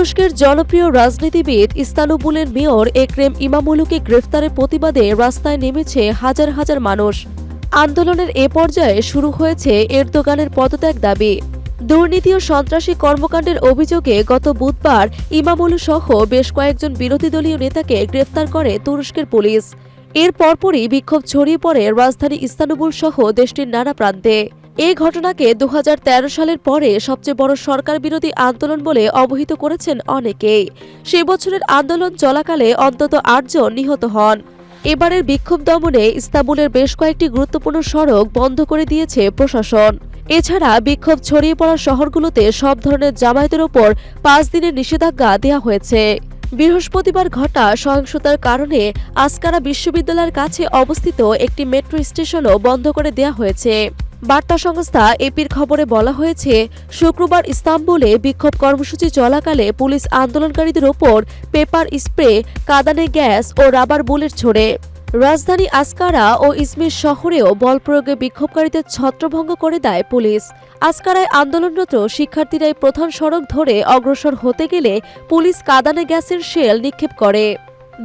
তুরস্কের জনপ্রিয় রাজনীতিবিদ ইস্তানুবুলের মেয়র একরেম ইমামুলুকে গ্রেফতারের প্রতিবাদে রাস্তায় নেমেছে হাজার হাজার মানুষ। আন্দোলনের এ পর্যায়ে শুরু হয়েছে এরদোগানের পদত্যাগ দাবি। দুর্নীতি ও সন্ত্রাসী কর্মকাণ্ডের অভিযোগে গত বুধবার ইমামুলু সহ বেশ কয়েকজন বিরোধী দলীয় নেতাকে গ্রেফতার করে তুরস্কের পুলিশ। এর পরপরই বিক্ষোভ ছড়িয়ে পড়ে রাজধানী ইস্তানুবুল সহ দেশটির নানা প্রান্তে। এই ঘটনাকে দু হাজার তেরো সালের পরে সবচেয়ে বড় সরকার বিরোধী আন্দোলন বলে অবহিত করেছেন অনেকেই। সে বছরের আন্দোলন চলাকালে অন্তত আটজন নিহত হন। এবারের বিক্ষোভ দমনে ইস্তাম্বুলের বেশ কয়েকটি গুরুত্বপূর্ণ সড়ক বন্ধ করে দিয়েছে প্রশাসন। এছাড়া বিক্ষোভ ছড়িয়ে পড়া শহরগুলোতে সব ধরনের জামায়াতের ওপর পাঁচ দিনের নিষেধাজ্ঞা দেওয়া হয়েছে। বৃহস্পতিবার ঘটা সহিংসতার কারণে আসকারা বিশ্ববিদ্যালয়ের কাছে অবস্থিত একটি মেট্রো স্টেশনও বন্ধ করে দেওয়া হয়েছে। বার্তা সংস্থা এপির খবরে বলা হয়েছে, শুক্রবার ইস্তাম্বুলে বিক্ষোভ কর্মসূচি চলাকালে পুলিশ আন্দোলনকারীদের ওপর পেপার স্প্রে, কাদানে গ্যাস ও রাবার বুলেট ছোড়ে। রাজধানী আসকারা ও ইসমির শহরেও বল প্রয়োগে বিক্ষোভকারীদের ছত্রভঙ্গ করে দেয় পুলিশ। আসকারায় আন্দোলনরত শিক্ষার্থীরাই প্রধান সড়ক ধরে অগ্রসর হতে গেলে পুলিশ কাদানে গ্যাসের শেল নিক্ষেপ করে।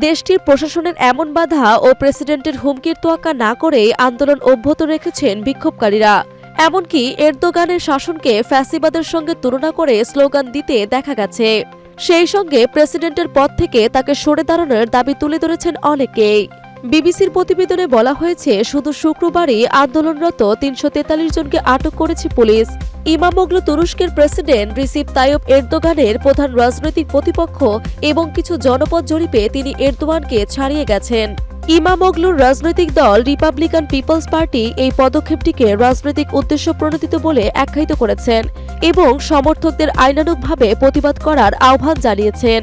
দেশটির প্রশাসনের এমন বাধা ও প্রেসিডেন্টের হুমকির তোয়াক্কা না করেই আন্দোলন অব্যাহত রেখেছেন বিক্ষোভকারীরা। এমনকি এরদোগানের শাসনকে ফ্যাসিবাদের সঙ্গে তুলনা করে স্লোগান দিতে দেখা গেছে। সেই সঙ্গে প্রেসিডেন্টের পদ থেকে তাকে সরে দাঁড়ানোর দাবি তুলে ধরেছেন অনেকেই। বিবিসির প্রতিবেদনে বলা হয়েছে, শুধু শুক্রবারই আন্দোলনরত তিনশো তেতাল্লিশ জনকে আটক করেছে পুলিশ। ইমামোগলু তুরস্কের প্রেসিডেন্ট রিসিপ তাইয়ব এরদোগানের প্রধান রাজনৈতিক প্রতিপক্ষ এবং কিছু জনপদ জরিপে তিনি এরদোয়ানকে ছাড়িয়ে গেছেন। ইমামোগলুর রাজনৈতিক দল রিপাবলিকান পিপলস পার্টি এই পদক্ষেপটিকে রাজনৈতিক উদ্দেশ্য প্রণোদিত বলে আখ্যায়িত করেছেন এবং সমর্থকদের আইনানুগভাবে প্রতিবাদ করার আহ্বান জানিয়েছেন।